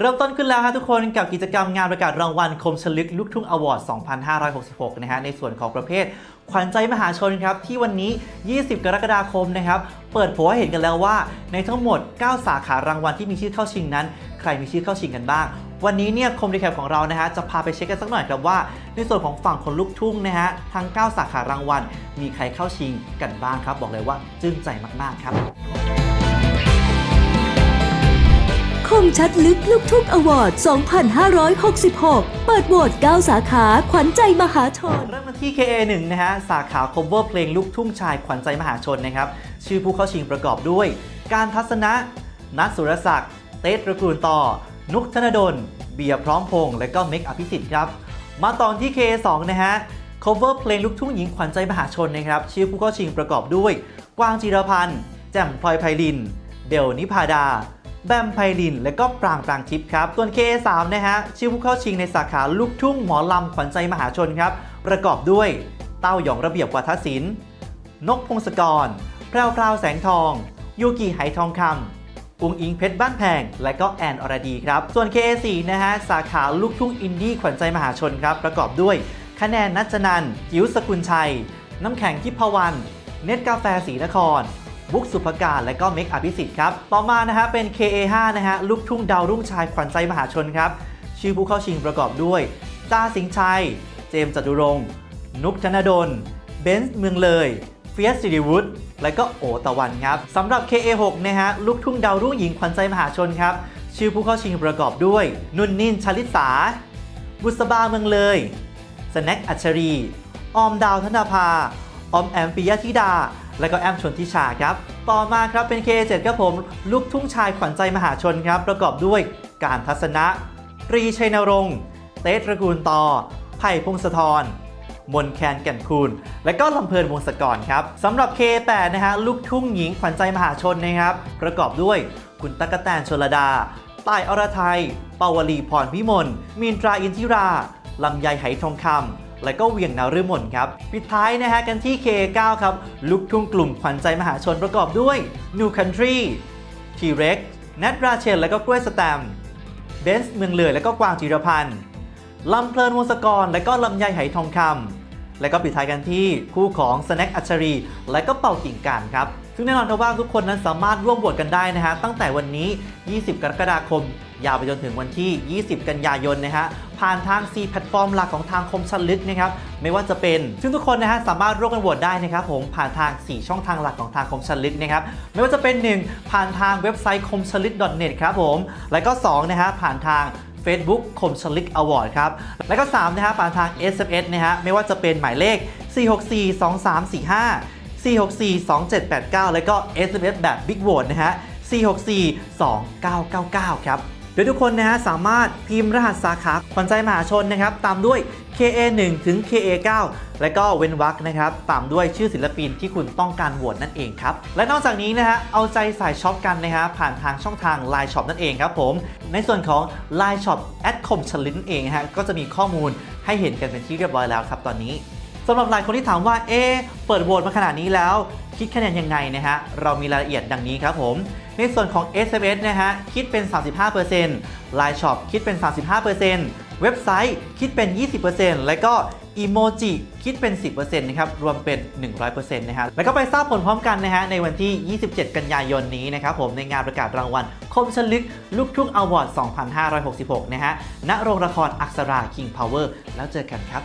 เริ่มต้นขึ้นแล้วครับทุกคนกับกิจกรรมงานประกาศรางวัลคมชลึกลูกทุ่งอวอร์ด 2566 นะฮะในส่วนของประเภทขวัญใจมหาชนครับ ที่วันนี้ 20 กรกฎาคมนะครับ เปิดเผยให้เห็นกันแล้วว่า ในทั้งหมด 9 สาขารางวัลที่มีชื่อเข้าชิงนั้น ใครมีชื่อเข้าชิงกันบ้าง วันนี้เนี่ยคมดีแคปของเรานะฮะจะพาไปเช็คกันสักหน่อยครับว่า ในส่วนของฝั่งคนลูกทุ่งนะฮะทั้ง 9 สาขารางวัลมีใครเข้าชิงกันบ้างครับ บอกเลยว่าจึ้งใจมากๆครับ คมชัดลึกลูกทุ่งอวอร์ด 2566 เปิดโหวต9สาขาขวัญใจมหาชน เริ่มกันที่ KA1 นะฮะ สาขา cover เพลงลูกทุ่งชายขวัญใจมหาชนนะครับ ชื่อผู้เข้าชิงประกอบด้วย การทัศนะ นัทสุรศักดิ์ เต้ตระกูลต่อ นุกธนดล เบียร์พร้อมพงษ์และก็เมกอภิสิทธิ์ครับ มาตอนที่ KA2 นะฮะ cover เพลงลูกทุ่งหญิงขวัญใจมหาชนนะครับ ชื่อผู้เข้าชิงประกอบด้วย กวางจิรพันธ์ แจ่มพลอยไพลิน เบลนิพาดา แบมไพลิน และก็ปรางปรางทิพย์ครับ ส่วน KA3 นะฮะ ชื่อผู้เข้าชิงในสาขาลูกทุ่งหมอลำขวัญใจมหาชนครับ ประกอบด้วย เต้าหยองระเบียบวัฒศิลป์นกพงศกร แพรวพราวแสงทอง ยูกิไหทองคำอุงอิงเพชรบ้านแพง และก็แอนอรดีครับ ส่วน KA4 นะฮะ สาขาลูกทุ่งอินดี้ขวัญใจมหาชนครับ ประกอบด้วย คะแนนนัจนันท์จิ๋วสกุลชัย น้ำแข็งทิพวรรณเน็ตกาแฟศรีนคร บุ๊กสุภการและก็เมกอภิสิทธิ์ครับ ต่อมานะฮะเป็น KA5 นะฮะลูกทุ่งดาวรุ่งชายขวัญใจมหาชนครับชื่อผู้เข้าชิงประกอบด้วยจ้าสิงชัย เจมส์จตุรงค์นุกธนดล เบนซ์เมืองเลยเฟียสสิริวุฒิและก็โอตะวันครับสำหรับ KA6 นะฮะลูกทุ่งดาวรุ่งหญิงขวัญใจมหาชนครับชื่อผู้เข้าชิงประกอบด้วย นุ่นนินชลิสา บุษบาเมืองเลย สแน็คอัชรี ออมดาวธนาภา ออมแอมปิยธิดา และก็แอมชนทิชาครับ ต่อมาครับเป็น K7 ครับผม ลูกทุ่งชายขวัญใจมหาชนครับ ประกอบด้วยการทัศนะ ตรีชัยนรงค์ เต้ตระกูลต่อ ไผ่พงศธรมนแคนแก่นคูณ และก็ลำเพลินวงศกรครับสำหรับ K8 นะฮะลูกทุ่งหญิงขวัญใจมหาชนนะครับ ประกอบด้วยคุณตั๊กแตนชลดาต่ายอรไทย ปาวลีพรพิมลมีนตราอินทิราลำไยไหทองคำ และก็เวียงนาฤมลครับ ปิดท้ายนะฮะกันที่ K9 ครับลูกทุ่งกลุ่มขวัญใจมหาชนประกอบด้วย New Country T-Rex แนทราเชนและก็กล้วยสแตมเบนซ์เมืองเลยและก็กวางจิรพันธ์ลำเพลินวงศกร และก็ลำไยไหทองคำและก็ปิดท้ายกันที่คู่ของสแน็คอัชรี และก็เป่ากิ่งการครับ ซึ่งแน่นอนครับว่าทุกคนนั้นสามารถร่วมโหวตกันได้นะฮะตั้งแต่วันนี้ 20 กรกฎาคม ยาวไปจนถึงวันที่ 20 กันยายนนะฮะผ่านทาง 4 แพลตฟอร์มหลักของทางคมชันลึกนะครับไม่ว่าจะเป็น ซึ่งทุกคนนะฮะสามารถร่วมกันโหวตได้นะครับผมผ่านทาง 4 ช่องทางหลักของทางคมชันลึกนะครับไม่ว่าจะเป็น 1 ผ่านทางเว็บไซต์คมชลึก .net ครับผมและก็2นะฮะผ่านทาง Facebook คมชลิกอวอร์ดครับ แล้วก็ 3 นะฮะผ่านทาง SMS นะฮะ ไม่ว่าจะเป็นหมายเลข 4642345 4642789 แล้วก็ SMS แบบ Big v o t e นะฮะ 4642999 ครับโดยทุกคนนะฮะสามารถพิมพ์รหัสสาขาขวัญใจมหาชนนะครับ ตามด้วย KA1 ถึง KA9 และก็เว้นวรรคนะครับ ตามด้วยชื่อศิลปินที่คุณต้องการโหวตนั่นเองครับ และนอกจากนี้นะฮะเอาใจสายช็อปกันนะฮะผ่านทางช่องทาง Line Shop นั่นเองครับผม ในส่วนของ Line Shop แอดคมชลินเองฮะก็จะมีข้อมูลให้เห็นกันเป็นที่เรียบร้อยแล้วครับตอนนี้ สำหรับหลายคนที่ถามว่า เอ๊เปิดโหวตมาขนาดนี้แล้ว คิดคะแนนยังไงนะฮะ เรามีรายละเอียดดังนี้ครับผม ในส่วนของ SMS นะฮะ คิดเป็น 35% Line Shop คิดเป็น 35%เว็บไซต์คิดเป็น 20%และก็อีโมจิคิดเป็น 10%นะครับ รวมเป็น 100%นะฮะ แล้วก็ไปทราบผลพร้อมกันนะฮะ ในวันที่ 27 กันยายนนี้นะครับผม ในงานประกาศรางวัล คมชลึก ลูกทุ่งอวอร์ด 2566 นะฮะ ณ โรงละครอักษรา King Power แล้วเจอกันครับ